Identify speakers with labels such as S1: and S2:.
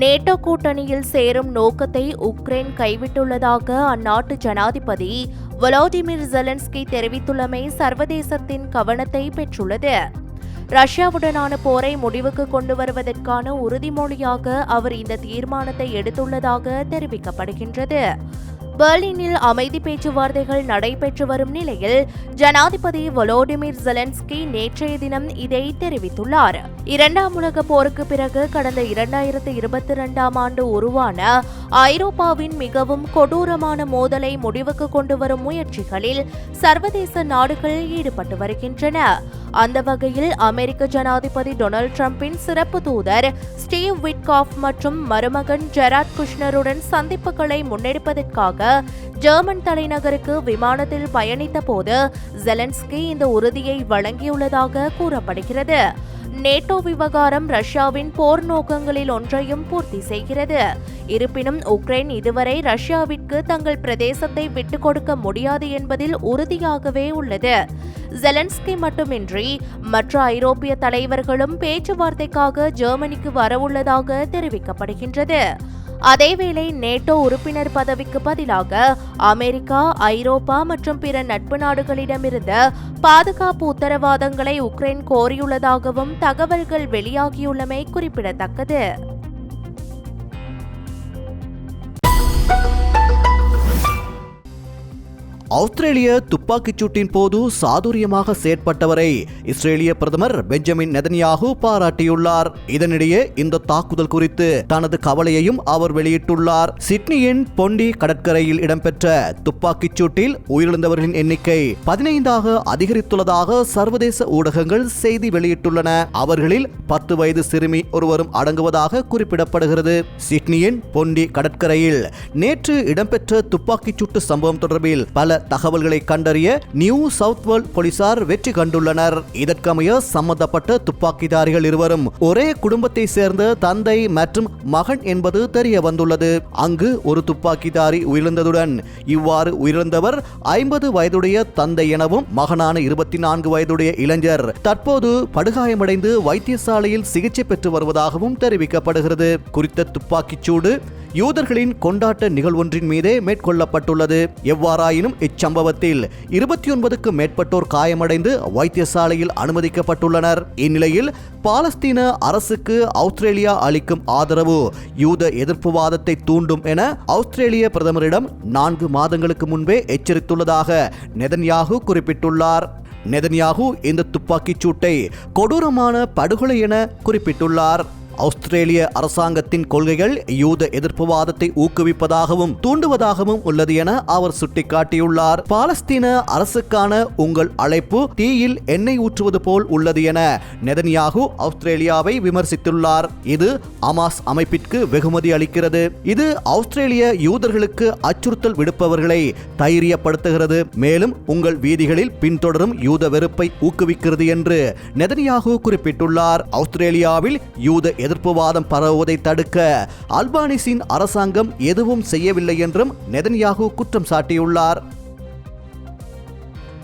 S1: NATO கூட்டணியில் சேரும் நோக்கத்தை உக்ரைன் கைவிட்டுள்ளதாக அந்நாட்டு ஜனாதிபதி வொலோடிமிர் ஜெலன்ஸ்கி தெரிவித்துள்ளமை சர்வதேசத்தின் கவனத்தை பெற்றுள்ளது. ரஷ்யாவுடனான போரை முடிவுக்கு கொண்டு வருவதற்கான உறுதிமொழியாக அவர் இந்த தீர்மானத்தை எடுத்துள்ளதாக தெரிவிக்கப்படுகின்றது. பெர்லினில் அமைதி பேச்சுவார்த்தைகள் நடைபெற்று வரும் நிலையில் ஜனாதிபதி வொலோடிமிர் ஜெலன்ஸ்கி நேற்றைய தினம் இதை தெரிவித்துள்ளார். இரண்டாம் உலக போருக்கு பிறகு கடந்த இரண்டாயிரத்து இருபத்தி இரண்டாம் ஆண்டு உருவான ஐரோப்பாவின் மிகவும் கொடூரமான மோதலை முடிவுக்கு கொண்டு வரும் முயற்சிகளில் சர்வதேச நாடுகள் ஈடுபட்டு வருகின்றன. அந்த வகையில் அமெரிக்க ஜனாதிபதி டொனால்டு டிரம்பின் சிறப்பு தூதர் ஸ்டீவ் விட்காஃப் மற்றும் மருமகன் ஜெராட் குஷ்னருடன் சந்திப்புகளை முன்னெடுப்பதற்காக ஜெர்மன் தலைநகருக்கு விமானத்தில் பயணித்த போது ஜெலன்ஸ்கி இந்த உறுதியை வழங்கியுள்ளதாக கூறப்படுகிறது. நேட்டோ விவகாரம் ரஷ்யாவின் போர் நோக்கங்களில் ஒன்றையும் பூர்த்தி செய்கிறது. இருப்பினும் உக்ரைன் இதுவரை ரஷ்யாவிற்கு தங்கள் பிரதேசத்தை விட்டுக் கொடுக்க முடியாது என்பதில் உறுதியாகவே உள்ளது. ஜெலன்ஸ்கி மட்டுமின்றி மற்ற ஐரோப்பிய தலைவர்களும் பேச்சுவார்த்தைக்காக ஜெர்மனிக்கு வரவுள்ளதாக தெரிவிக்கப்படுகின்றது. அதேவேளை நேட்டோ உறுப்பினர் பதவிக்கு பதிலாக அமெரிக்கா ஐரோப்பா மற்றும் பிற நட்பு நாடுகளிடமிருந்து பாதுகாப்பு உத்தரவாதங்களை உக்ரைன் கோரியுள்ளதாகவும் தகவல்கள் வெளியாகியுள்ளமை குறிப்பிடத்தக்கது.
S2: ஆஸ்திரேலிய துப்பாக்கிச் சூட்டின் போது சாதுரியமாக செயற்பட்டவரை இஸ்ரேலிய பிரதமர் பெஞ்சமின் நெதன்யாகு பாராட்டியுள்ளார். இதனிடையே இந்த தாக்குதல் குறித்து தனது கவலையையும் அவர் வெளியிட்டுள்ளார். சிட்னியின் பொண்டி கடற்கரையில் இடம்பெற்ற துப்பாக்கிச் சூட்டில் உயிரிழந்தவர்களின் எண்ணிக்கை பதினைந்தாக அதிகரித்துள்ளதாக சர்வதேச ஊடகங்கள் செய்தி வெளியிட்டுள்ளன. அவர்களில் பத்து வயது சிறுமி ஒருவரும் அடங்குவதாக குறிப்பிடப்படுகிறது. சிட்னியின் பொண்டி கடற்கரையில் நேற்று இடம்பெற்ற துப்பாக்கிச் சூட்டு சம்பவம் தொடர்பில் பல தகவல்களை கண்டறிய நியூ சவுத் வேல்ட் போலீசார் வெற்றி கண்டுள்ளனர். இதற்கமைய சம்பந்தப்பட்ட துப்பாக்கிதாரிகள் இருவரும் ஒரே குடும்பத்தை சேர்ந்த தந்தை மற்றும் மகன் என்பது தெரிய வந்துள்ளது. அங்கு ஒரு துப்பாக்கிதாரி உயிரிழந்ததுடன் இவ்வாறு உயிரிழந்தவர் ஐம்பது வயதுடைய தந்தை எனவும் மகனான இருபத்தி நான்கு வயதுடைய இளைஞர் தற்போது படுகாயமடைந்து வைத்தியசாலையில் சிகிச்சை பெற்று வருவதாகவும் தெரிவிக்கப்படுகிறது. குறித்த துப்பாக்கிச் சூடு யூதர்களின் கொண்டாட்ட நிகழ்வொன்றின் மீதே மேற்கொள்ளப்பட்டுள்ளது. எவ்வாறாயினும் இச்சம்பவத்தில் இருபத்தி ஒன்பதுக்கு மேற்பட்டோர் காயமடைந்து வைத்தியசாலையில் அனுமதிக்கப்பட்டுள்ளனர். இந்நிலையில் பாலஸ்தீன அரசுக்கு ஆஸ்திரேலியா அளிக்கும் ஆதரவு யூத எதிர்ப்புவாதத்தை தூண்டும் என ஆஸ்திரேலிய பிரதமரிடம் நான்கு மாதங்களுக்கு முன்பே எச்சரித்துள்ளதாக நெதன்யாகு குறிப்பிட்டுள்ளார். நெதன்யாகு இந்த துப்பாக்கிச் சூட்டை கொடூரமான படுகொலை என குறிப்பிட்டுள்ளார். ஆஸ்திரேலிய அரசாங்கத்தின் கொள்கைகள் யூத எதிர்ப்புவாதத்தை ஊக்குவிப்பதாகவும் தூண்டுவதாகவும் உள்ளது என அவர் சுட்டிக்காட்டியுள்ளார். பாலஸ்தீன அரசுக்கான உங்கள் அழைப்பு தீயில் எண்ணெய் ஊற்றுவது போல் உள்ளது என நெதன்யாகு ஆஸ்திரேலியாவை விமர்சித்துள்ளார். இது அமாஸ் அமைப்பிற்கு வெகுமதி அளிக்கிறது. இது ஆஸ்திரேலிய யூதர்களுக்கு அச்சுறுத்தல் விடுப்பவர்களை தைரியப்படுத்துகிறது. மேலும் உங்கள் வீதிகளில் பின்தொடரும் யூத வெறுப்பை ஊக்குவிக்கிறது என்று நெதன்யாகு குறிப்பிட்டுள்ளார். ஆஸ்திரேலியாவில் யூத எதிர்ப்புவாதம் பரவுவதை தடுக்க அல்பானிசின் அரசாங்கம் எதுவும் செய்யவில்லை என்றும் நெதன்யாகு குற்றம் சாட்டியுள்ளார்.